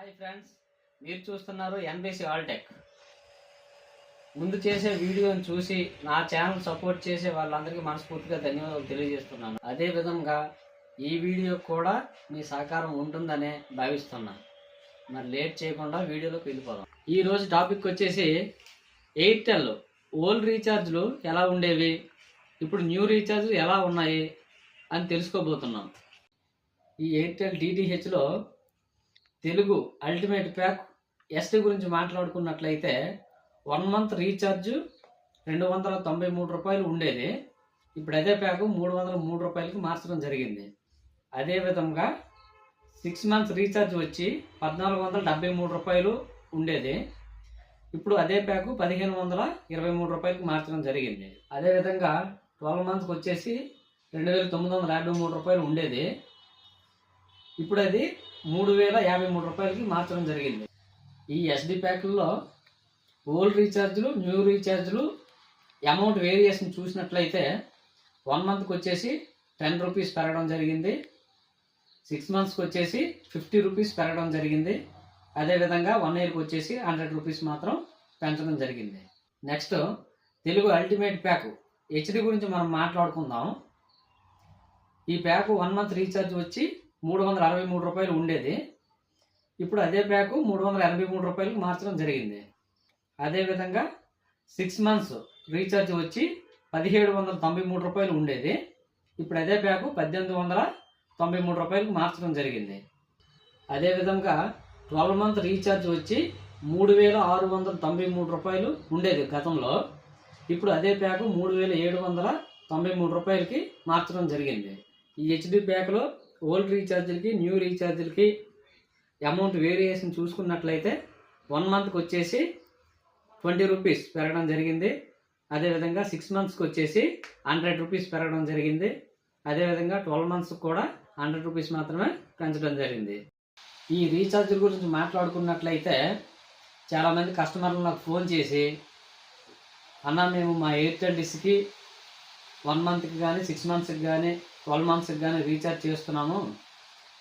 Hi friends మీరు చూస్తున్నారు NBC ఆల్టెక్ ముందు చేసే వీడియోని చూసి నా ఛానల్ సపోర్ట్ చేసే వాళ్ళందరికీ మనస్ఫూర్తిగా ధన్యవాదాలు తెలియజేస్తున్నాను. అదే విధంగా ఈ వీడియో కూడా మీ సహకారం ఉంటుందనే భావిస్తున్నాను మరి లేట్ చేయకుండా వీడియోలోకి వెళ్ళిపోదాం. ఈ రోజు టాపిక్ వచ్చేసి ఎయిర్టెల్ ఓల్డ్ రీఛార్జ్లు ఎలా ఉండేవి ఇప్పుడు న్యూ రీఛార్జ్లు ఎలా ఉన్నాయి అని తెలుసుకోబోతున్నాం. ఈ ఎయిర్టెల్ డిటిహెచ్లో తెలుగు అల్టిమేట్ ప్యాక్ ఎస్టీ గురించి మాట్లాడుకున్నట్లయితే వన్ మంత్ రీఛార్జ్ రెండు వందల తొంభై మూడు రూపాయలు ఉండేది. ఇప్పుడు అదే ప్యాకు మూడు వందల మూడు రూపాయలకి మార్చడం జరిగింది. అదే విధంగా సిక్స్ మంత్స్ రీఛార్జ్ వచ్చి పద్నాలుగు వందల డెబ్బై మూడు రూపాయలు ఉండేది. ఇప్పుడు అదే ప్యాకు పదిహేను వందల ఇరవై మూడు రూపాయలకి మార్చడం జరిగింది. అదేవిధంగా ట్వెల్వ్ మంత్స్కి వచ్చేసి రెండు వేల తొమ్మిది వందల యాభై మూడు రూపాయలు ఉండేది. ఇప్పుడు అది మూడు వేల యాభై మూడు రూపాయలకి మార్చడం జరిగింది. ఈ ఎస్డి ప్యాకుల్లో ఓల్డ్ రీఛార్జ్లు న్యూ రీఛార్జ్లు అమౌంట్ వేరియేషన్ చూసినట్లయితే వన్ మంత్కి వచ్చేసి టెన్ రూపీస్ పెరగడం జరిగింది. సిక్స్ మంత్స్కి వచ్చేసి ఫిఫ్టీ రూపీస్ పెరగడం జరిగింది. అదేవిధంగా వన్ ఇయర్కి వచ్చేసి హండ్రెడ్ రూపీస్ మాత్రం పెంచడం జరిగింది. Next Telugu ultimate pack HD గురించి మనం మాట్లాడుకుందాం. ఈ ప్యాక్ వన్ మంత్ రీఛార్జ్ వచ్చి మూడు వందల అరవై మూడు రూపాయలు ఉండేది. ఇప్పుడు అదే ప్యాకు మూడు వందల ఎనభై మూడు రూపాయలకు మార్చడం జరిగింది. అదేవిధంగా సిక్స్ మంత్స్ రీఛార్జ్ వచ్చి పదిహేడు వందల తొంభై మూడు రూపాయలు ఉండేది. ఇప్పుడు అదే ప్యాకు పద్దెనిమిది వందల తొంభై మూడు రూపాయలకు మార్చడం జరిగింది. అదేవిధంగా ట్వెల్వ్ మంత్ రీఛార్జ్ వచ్చి మూడు వేల ఆరు వందల తొంభై మూడు రూపాయలు ఉండేది గతంలో. ఇప్పుడు అదే ప్యాకు మూడు వేల ఏడు వందల తొంభై మూడు రూపాయలకి మార్చడం జరిగింది. ఈ హెచ్డి ప్యాక్లో ఓల్డ్ రీఛార్జీలకి న్యూ రీఛార్జీలకి అమౌంట్ వేరియేషన్ చూసుకున్నట్లయితే వన్ మంత్కి వచ్చేసి ట్వంటీ రూపీస్ పెరగడం జరిగింది. అదేవిధంగా సిక్స్ మంత్స్కి వచ్చేసి హండ్రెడ్ రూపీస్ పెరగడం జరిగింది. అదేవిధంగా ట్వెల్వ్ మంత్స్కి కూడా హండ్రెడ్ రూపీస్ మాత్రమే పెంచడం జరిగింది. ఈ రీఛార్జ్ గురించి మాట్లాడుకున్నట్లయితే చాలామంది కస్టమర్లు నాకు ఫోన్ చేసి అన్న మేము మా ఎయిర్టెల్ డిస్కి వన్ మంత్కి కానీ సిక్స్ మంత్స్కి కానీ ట్వెల్వ్ మంత్స్కి కానీ రీఛార్జ్ చేస్తున్నాము.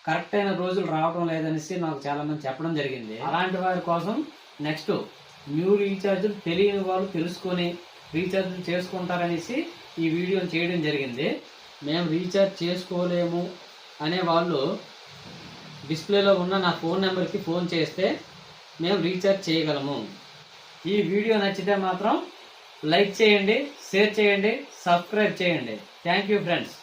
కరెక్ట్ అయిన రోజులు రావడం లేదనేసి నాకు చాలామంది చెప్పడం జరిగింది. అలాంటి వారి కోసం నెక్స్ట్ న్యూ రీఛార్జ్ తెలియని వాళ్ళు తెలుసుకొని రీఛార్జ్ చేసుకుంటారనేసి ఈ వీడియోని చేయడం జరిగింది. మేము రీఛార్జ్ చేసుకోలేము అనే వాళ్ళు డిస్ప్లేలో ఉన్న నా ఫోన్ నెంబర్కి ఫోన్ చేస్తే మేము రీఛార్జ్ చేయగలము. ఈ వీడియో నచ్చితే మాత్రం లైక్ చేయండి షేర్ చేయండి సబ్స్క్రైబ్ చేయండి. Thank you friends.